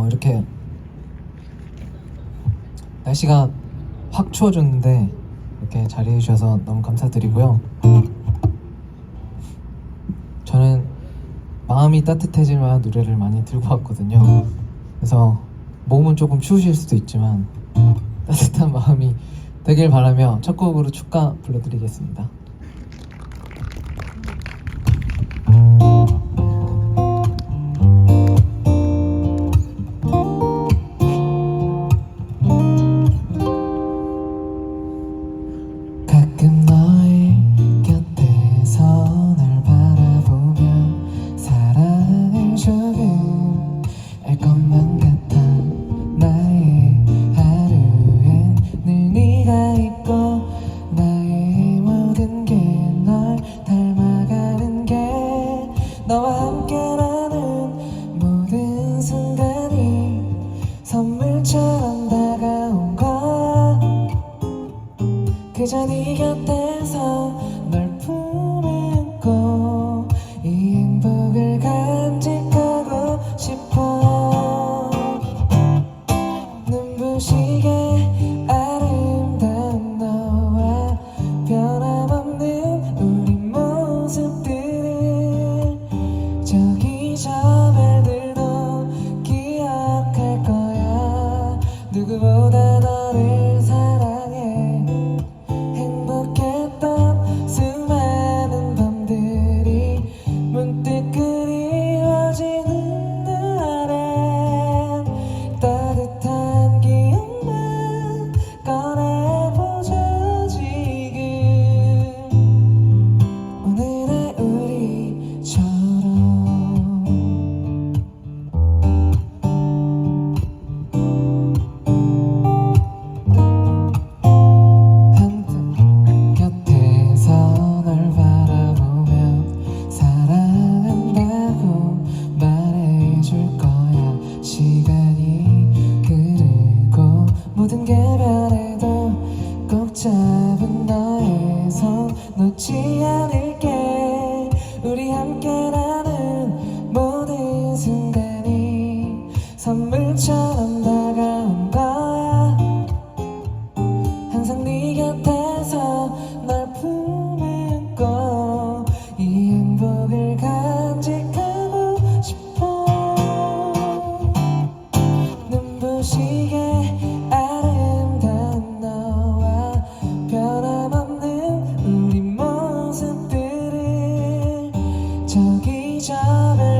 어, 이렇게 날씨가 확 추워졌는데 이렇게 자리해 주셔서 너무 감사드리고요. 저는 마음이 따뜻해질 만한 노래를 많이 들고 왔거든요. 그래서 몸은 조금 추우실 수도 있지만 따뜻한 마음이 되길 바라며 첫 곡으로 축가 불러드리겠습니다. 네 곁에 모든 게 변해도 꼭 잡은 너의 손 놓지 않을게. 우리 함께라 저기 저별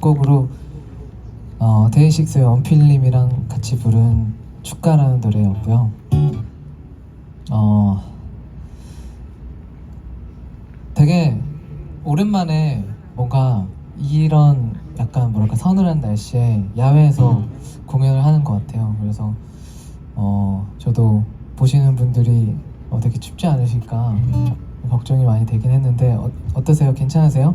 첫 곡으로 어, 데이식스의 원필님이랑 같이 부른 축가라는 노래였고요. 어, 되게 오랜만에 뭔가 이런 약간 뭐랄까 서늘한 날씨에 야외에서 공연을 하는 것 같아요. 그래서 어, 저도 보시는 분들이 어, 되게 춥지 않으실까 걱정이 많이 되긴 했는데 어, 어떠세요? 괜찮으세요?